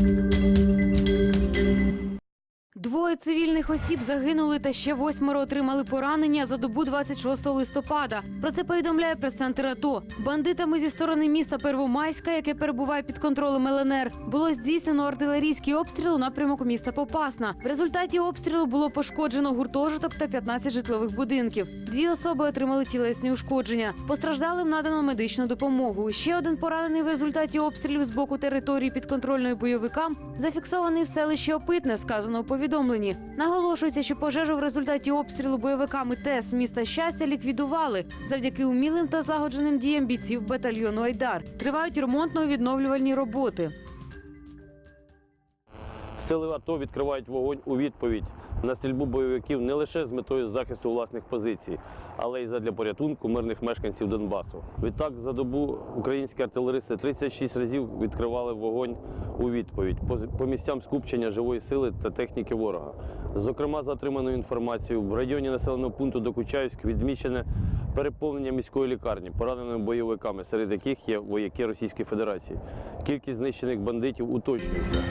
Música Двоє цивільних осіб загинули та ще восьмеро отримали поранення за добу 26 листопада. Про це повідомляє прес-центр АТО. Бандитами зі сторони міста Первомайська, яке перебуває під контролем ЛНР, було здійснено артилерійський обстріл у напрямок міста Попасна. В результаті обстрілу було пошкоджено гуртожиток та 15 житлових будинків. Дві особи отримали тілесні ушкодження. Постраждалим надано медичну допомогу. Ще один поранений в результаті обстрілів з боку території підконтрольної бойовикам зафіксований в селищі Опитне, сказано у повідомленні. Наголошується, що пожежу в результаті обстрілу бойовиками ТЕС міста щастя ліквідували завдяки умілим та злагодженим діям бійців батальйону Айдар. Тривають ремонтно-відновлювальні роботи. Сили АТО відкривають вогонь у відповідь на стрільбу бойовиків не лише з метою захисту власних позицій, але й задля порятунку мирних мешканців Донбасу. Відтак за добу українські артилеристи 36 разів відкривали вогонь у відповідь по, місцям скупчення живої сили та техніки ворога. Зокрема, за отриманою інформацією, в районі населеного пункту Докучаївськ відмічене переповнення міської лікарні пораненими бойовиками, серед яких є вояки Російської Федерації. Кількість знищених бандитів уточнюється.